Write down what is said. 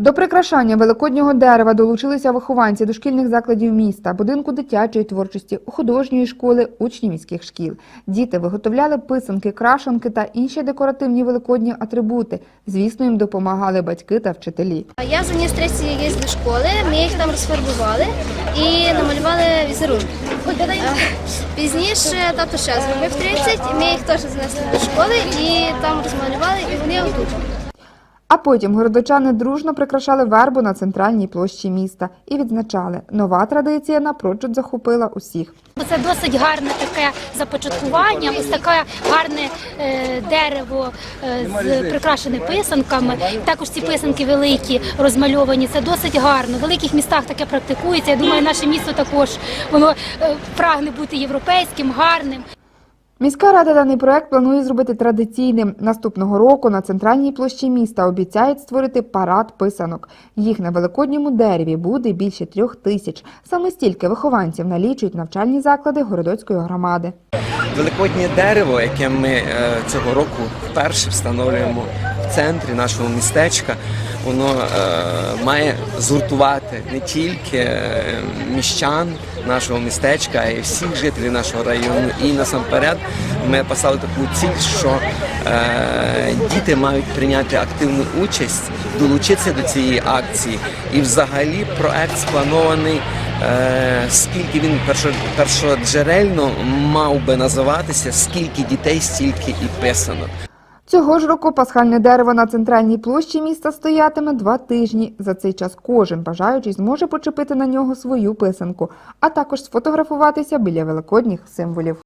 До прикрашання великоднього дерева долучилися вихованці дошкільних закладів міста, будинку дитячої творчості, художньої школи, учні міських шкіл. Діти виготовляли писанки, крашанки та інші декоративні великодні атрибути. Звісно, їм допомагали батьки та вчителі. Я заніс 30 яєць до школи, ми їх там розфарбували і намалювали візерунки. Е, Пізніше тато ще зробив 30, ми їх теж занесли до школи і там розмалювали, і вони отут. А потім городочани дружно прикрашали вербу на центральній площі міста і відзначали, нова традиція напрочуд захопила усіх. Це досить гарне таке започаткування, ось таке гарне е, дерево е, з прикрашене писанками. Також ці писанки великі, розмальовані. Це досить гарно. В великих містах таке практикується. Я думаю, наше місто також воно е, прагне бути європейським, гарним. Міська рада даний проект планує зробити традиційним. Наступного року на центральній площі міста обіцяють створити парад писанок. Їх на великодньому дереві буде більше трьох тисяч. Саме стільки вихованців налічують навчальні заклади городоцької громади. Великоднє дерево, яке ми е, цього року вперше встановлюємо в центрі нашого містечка, воно е, має згуртувати не тільки е, міщан нашого містечка, а й всіх жителів нашого району. І насамперед ми поставили таку ціль, що е, діти мають прийняти активну участь, долучитися до цієї акції. І взагалі проект спланований. Е, скільки він першо, першоджерельно мав би називатися, скільки дітей, стільки і писанок. Цього ж року пасхальне дерево на центральній площі міста стоятиме два тижні. За цей час кожен бажаючий зможе почепити на нього свою писанку, а також сфотографуватися біля великодніх символів.